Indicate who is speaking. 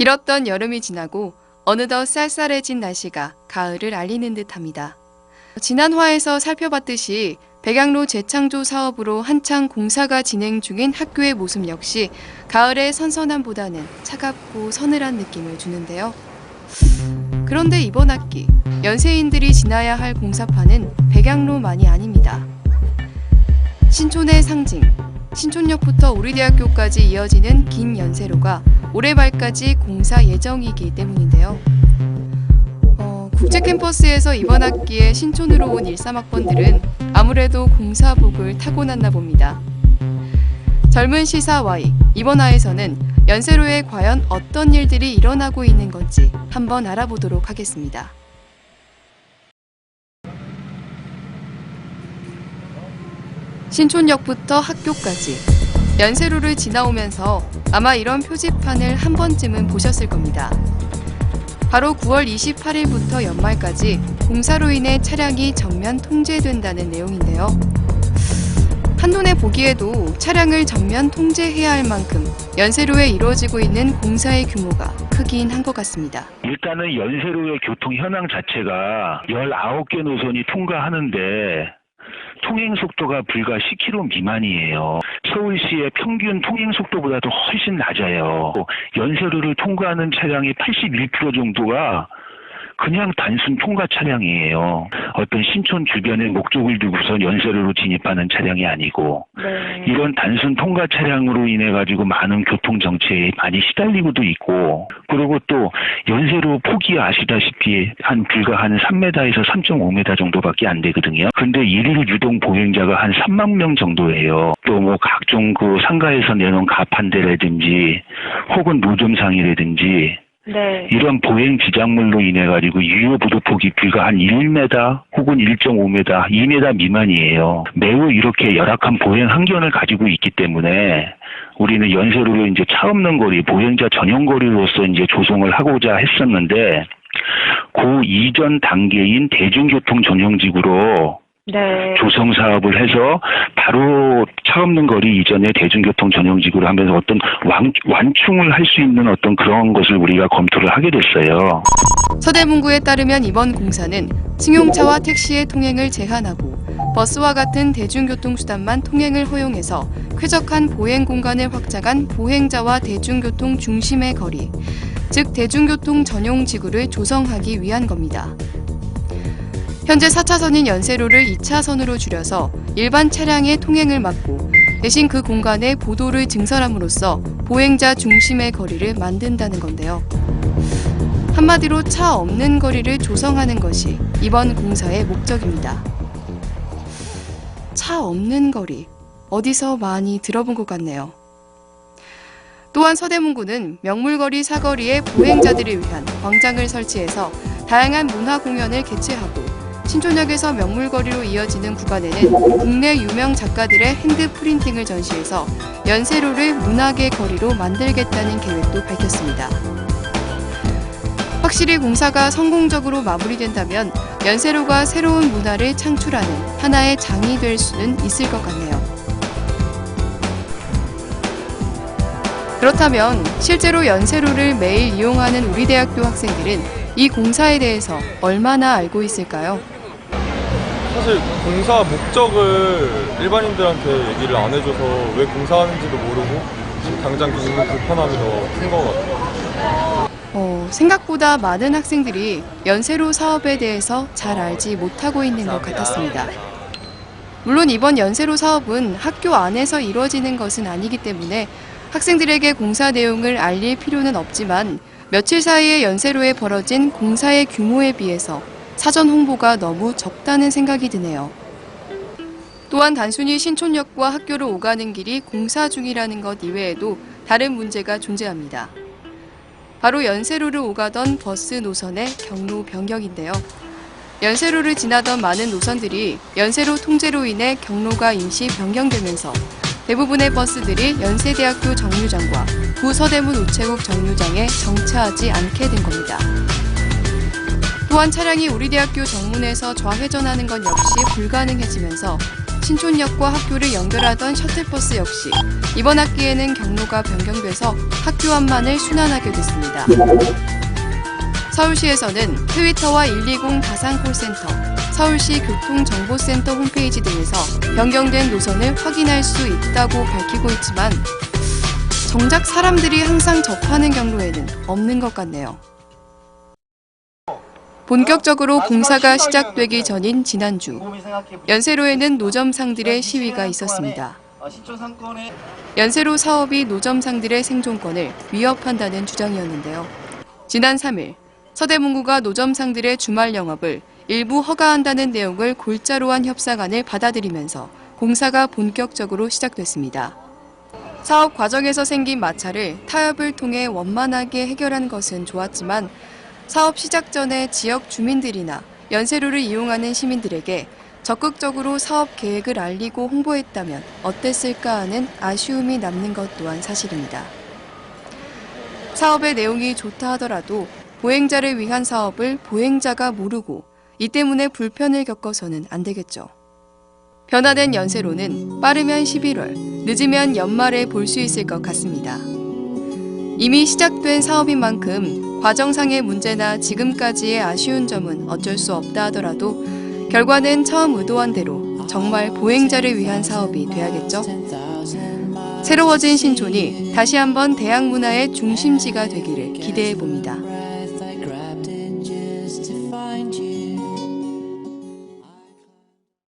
Speaker 1: 길었던 여름이 지나고 어느덧 쌀쌀해진 날씨가 가을을 알리는 듯합니다. 지난 화에서 살펴봤듯이 백양로 재창조 사업으로 한창 공사가 진행 중인 학교의 모습 역시 가을의 선선함보다는 차갑고 서늘한 느낌을 주는데요. 그런데 이번 학기 연세인들이 지나야 할 공사판은 백양로만이 아닙니다. 신촌의 상징, 신촌역부터 우리대학교까지 이어지는 긴 연세로가 올해 말까지 공사 예정이기 때문인데요. 어, 국제 캠퍼스에서 이번 학기에 신촌으로 온 13학번들은 아무래도 공사복을 타고났나 봅니다. 젊은 시사 Y 이번 화에서는 연세로에 과연 어떤 일들이 일어나고 있는 건지 한번 알아보도록 하겠습니다. 신촌역부터 학교까지 연세로를 지나오면서 아마 이런 표지판을 한 번쯤은 보셨을 겁니다. 바로 9월 28일부터 연말까지 공사로 인해 차량이 전면 통제된다는 내용인데요. 한눈에 보기에도 차량을 전면 통제해야 할 만큼 연세로에 이루어지고 있는 공사의 규모가 크긴 한 것 같습니다.
Speaker 2: 일단은 연세로의 교통 현황 자체가 19개 노선이 통과하는데 통행 속도가 불과 10km 미만이에요. 서울시의 평균 통행 속도보다도 훨씬 낮아요. 연세로를 통과하는 차량의 81% 정도가 그냥 단순 통과 차량이에요. 어떤 신촌 주변에 목적을 두고서 연세로로 진입하는 차량이 아니고 이런 단순 통과 차량으로 인해 가지고 많은 교통 정체에 많이 시달리고도 있고 그리고 또 연세로 폭이 아시다시피 한 불과 한 3m에서 3.5m 정도밖에 안 되거든요. 근데 일일 유동 보행자가 한 3만 명 정도예요. 또 뭐 각종 그 상가에서 내놓은 가판대라든지 혹은 노점상이라든지
Speaker 3: 네.
Speaker 2: 이런 보행 지작물로 인해 가지고 유효 부도폭이 불과 한 1m 혹은 1.5m, 2m 미만이에요. 매우 이렇게 열악한 보행 환경을 가지고 있기 때문에 우리는 연세로를 이제 차 없는 거리, 보행자 전용 거리로서 이제 조성을 하고자 했었는데 그 이전 단계인 대중교통 전용지구로
Speaker 3: 네.
Speaker 2: 조성 사업을 해서 바로 차 없는 거리 이전에 대중교통 전용지구를 하면서 어떤 완, 완충을 할 수 있는 어떤 그런 것을 우리가 검토를 하게 됐어요.
Speaker 1: 서대문구에 따르면 이번 공사는 승용차와 택시의 통행을 제한하고 버스와 같은 대중교통 수단만 통행을 허용해서 쾌적한 보행 공간을 확장한 보행자와 대중교통 중심의 거리, 즉 대중교통 전용 지구를 조성하기 위한 겁니다. 현재 4차선인 연세로를 2차선으로 줄여서 일반 차량의 통행을 막고 대신 그 공간에 보도를 증설함으로써 보행자 중심의 거리를 만든다는 건데요. 한마디로 차 없는 거리를 조성하는 것이 이번 공사의 목적입니다. 차 없는 거리, 어디서 많이 들어본 것 같네요. 또한 서대문구는 명물거리 사거리에 보행자들을 위한 광장을 설치해서 다양한 문화 공연을 개최하고 신촌역에서 명물거리로 이어지는 구간에는 국내 유명 작가들의 핸드 프린팅을 전시해서 연세로를 문학의 거리로 만들겠다는 계획도 밝혔습니다. 확실히 공사가 성공적으로 마무리된다면 연세로가 새로운 문화를 창출하는 하나의 장이 될 수는 있을 것 같네요. 그렇다면 실제로 연세로를 매일 이용하는 우리 대학교 학생들은 이 공사에 대해서 얼마나 알고 있을까요?
Speaker 4: 사실 공사 목적을 일반인들한테 얘기를 안 해줘서 왜 공사하는지도 모르고 지금 당장 겪는 불편함이 더 큰 것 같아요.
Speaker 1: 어, 생각보다 많은 학생들이 연세로 사업에 대해서 잘 알지 못하고 있는 것 같았습니다. 물론 이번 연세로 사업은 학교 안에서 이루어지는 것은 아니기 때문에 학생들에게 공사 내용을 알릴 필요는 없지만 며칠 사이에 연세로에 벌어진 공사의 규모에 비해서 사전 홍보가 너무 적다는 생각이 드네요. 또한 단순히 신촌역과 학교를 오가는 길이 공사 중이라는 것 이외에도 다른 문제가 존재합니다. 바로 연세로를 오가던 버스 노선의 경로 변경인데요. 연세로를 지나던 많은 노선들이 연세로 통제로 인해 경로가 임시 변경되면서 대부분의 버스들이 연세대학교 정류장과 구서대문 우체국 정류장에 정차하지 않게 된 겁니다. 또한 차량이 우리 대학교 정문에서 좌회전하는 것 역시 불가능해지면서 신촌역과 학교를 연결하던 셔틀버스 역시 이번 학기에는 경로가 변경돼서 학교 앞만을 순환하게 됐습니다. 서울시에서는 트위터와 120 다산 콜센터, 서울시 교통정보센터 홈페이지 등에서 변경된 노선을 확인할 수 있다고 밝히고 있지만 정작 사람들이 항상 접하는 경로에는 없는 것 같네요. 본격적으로 공사가 시작되기 전인 지난주 연세로에는 노점상들의 시위가 있었습니다. 연세로 사업이 노점상들의 생존권을 위협한다는 주장이었는데요. 지난 3일 서대문구가 노점상들의 주말 영업을 일부 허가한다는 내용을 골자로 한 협상안을 받아들이면서 공사가 본격적으로 시작됐습니다. 사업 과정에서 생긴 마찰을 타협을 통해 원만하게 해결한 것은 좋았지만 사업 시작 전에 지역 주민들이나 연세로를 이용하는 시민들에게 적극적으로 사업 계획을 알리고 홍보했다면 어땠을까 하는 아쉬움이 남는 것 또한 사실입니다. 사업의 내용이 좋다 하더라도 보행자를 위한 사업을 보행자가 모르고 이 때문에 불편을 겪어서는 안 되겠죠. 변화된 연세로는 빠르면 11월, 늦으면 연말에 볼 수 있을 것 같습니다. 이미 시작된 사업인 만큼 과정상의 문제나 지금까지의 아쉬운 점은 어쩔 수 없다 하더라도 결과는 처음 의도한 대로 정말 보행자를 위한 사업이 돼야겠죠. 새로워진 신촌이 다시 한번 대학 문화의 중심지가 되기를 기대해 봅니다.